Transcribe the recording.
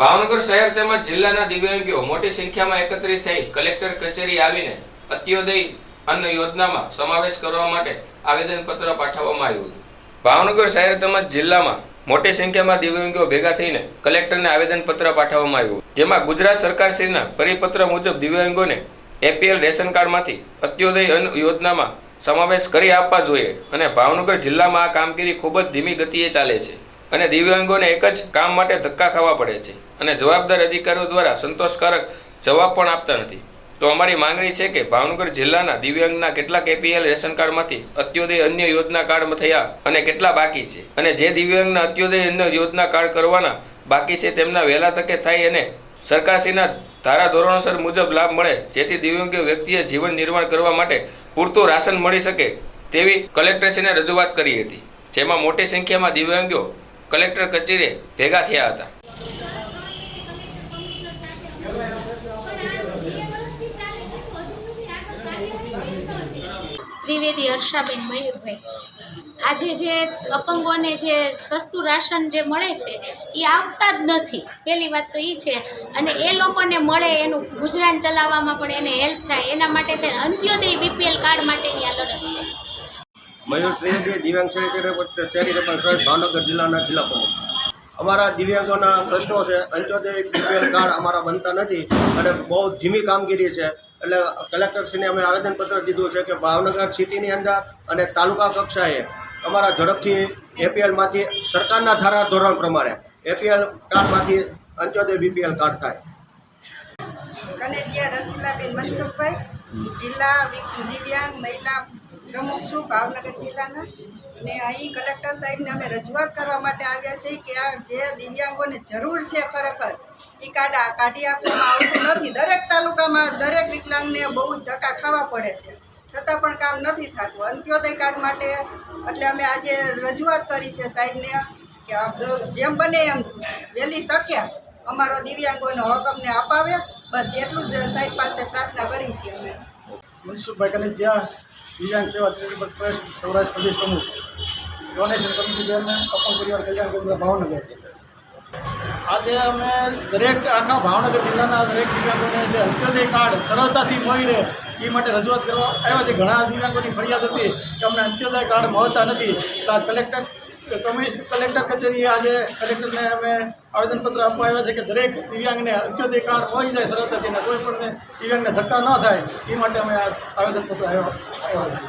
ભાવનગર શહેર તેમજ જિલ્લાના દિવ્યાંગીઓ મોટી સંખ્યામાં એકત્રિત થઈ કલેક્ટર કચેરી આવીને અત્યોદય અન્ન યોજનામાં સમાવેશ કરવા માટે આવેદનપત્ર પાઠવવામાં આવ્યું હતું. ભાવનગર શહેર તેમજ જિલ્લામાં મોટી સંખ્યામાં દિવ્યાંગીઓ ભેગા થઈને કલેક્ટરને આવેદનપત્ર પાઠવવામાં આવ્યું જેમાં ગુજરાત સરકારશ્રીના પરિપત્ર મુજબ દિવ્યાંગોને એપીએલ રેશન કાર્ડમાંથી અત્યોદય અન્ન યોજનામાં સમાવેશ કરી આપવા જોઈએ અને ભાવનગર જિલ્લામાં આ કામગીરી ખૂબ જ ધીમી ગતિએ ચાલે છે. અને દિવ્યાંગોને એક જ કામ માટે ધક્કા ખાવા પડે છે. અને જવાબદાર અધિકારીઓ દ્વારા સંતોષકારક જવાબ પણ આપતા નથી. તો અમારી માંગણી છે કે ભાવનગર જિલ્લાના દિવ્યાંગના કેટલાક એપીએલ રેશન કાર્ડમાંથી અત્યોદય અન્ય યોજના કાર્ડ થયા અને કેટલા બાકી છે. અને જે દિવ્યાંગના અત્યોદય અન્ય યોજના કાર્ડ કરવાના બાકી છે તેમના વહેલા તકે થાય અને સરકારશ્રીના ધારા ધોરણોસર મુજબ લાભ મળે, જેથી દિવ્યાંગ વ્યક્તિએ જીવન નિર્માણ કરવા માટે પૂરતું રાશન મળી શકે તેવી કલેક્ટરશ્રીને રજૂઆત કરી હતી. જેમાં મોટી સંખ્યામાં દિવ્યાંગો કલેક્ટર કચેરીએ ભેગા થયા હતા. ત્રિવેદી હર્ષાબેન મયુરભાઈ. આજે જે અપંગોને જે સસ્તું રાશન જે મળે છે, એ આવતા જ નથી. પહેલી વાત તો એ છે, અને એ લોકોને મળે એનું ગુજરાન ચલાવવામાં પણ એને હેલ્પ થાય. એના માટે તે અંત્યોદય બીપીએલ કાર્ડ માટેની આ લડત છે. મયુર ત્રિવેદી દિવ્યાંગ શ્રી ચેરિટેબલ ભાવનગર જિલ્લાના જિલ્લા પ્રમુખ. અમારા દિવ્યાંગોના પ્રશ્નો છે. અંત્યોદય બીપીએલ કાર્ડ અમારા બનતા નથી અને બહુ ધીમી કામગીરી છે. એટલે કલેક્ટરશ્રીને અમે આવેદનપત્ર દીધું છે કે ભાવનગર સિટીની અંદર અને તાલુકા કક્ષાએ અમારા ઝડપથી એપીએલમાંથી સરકારના ધારા ધોરણ પ્રમાણે એપીએલ કાર્ડમાંથી અંત્યોદય બીપીએલ કાર્ડ થાય. કલેજિયા રસીલાબેન મનસુખભાઈ, જિલ્લા દિવ્યાંગ મહિલા પ્રમુખ છું ભાવનગર જિલ્લાના. ને અહીં કલેક્ટર સાહેબને અમે રજૂઆત કરવા માટે આવ્યા છીએ કે આ જે દિવ્યાંગોને જરૂર છે ખરેખર એ કાર્ડ કાઢી આપવામાં આવતું નથી. દરેક તાલુકામાં દરેક વિકલાંગને બહુ ધક્કા ખાવા પડે છે. છતાં પણ કામ નથી થતું. અંત્યોદય કાર્ડ માટે એટલે અમે આજે રજૂઆત કરી છે સાહેબને કે જેમ બને એમ વહેલી શક્યા અમારો દિવ્યાંગોનો હક અમને અપાવે. બસ એટલું જ સાહેબ પાસે પ્રાર્થના કરી છે અમે. મનસુખભાઈ કનેજિયા દિવ્યાંગ સેવા ચેરિટેબલ ટ્રસ્ટ સૌરાષ્ટ્ર પ્રદેશ પ્રમુખ. ડોનેશન કમિટી ચેરમેન અપંગ પરિવાર કલ્યાણ કેન્દ્ર ભાવનગર. આજે અમે દરેક આખા ભાવનગર જિલ્લાના દરેક દિવ્યાંગોને જે અંત્યોદય કાર્ડ સરળતાથી મળી રહે, એ માટે રજૂઆત કરવા આવ્યા છે. ઘણા દિવ્યાંગોની ફરિયાદ હતી કે અમને અંત્યોદય કાર્ડ મળતા નથી. આજ કલેક્ટર કે તમે કલેક્ટર કચેરીએ આજે કલેક્ટરને અમે આવેદનપત્ર આપવા આવ્યા છે કે દરેક દિવ્યાંગને અંત્યોદય કાર્ડ મળી જાય સરળતાથી ને કોઈ પણ દિવ્યાંગને ધક્કા ન થાય, એ માટે અમે આ આવેદનપત્ર આવ્યા આવ્યા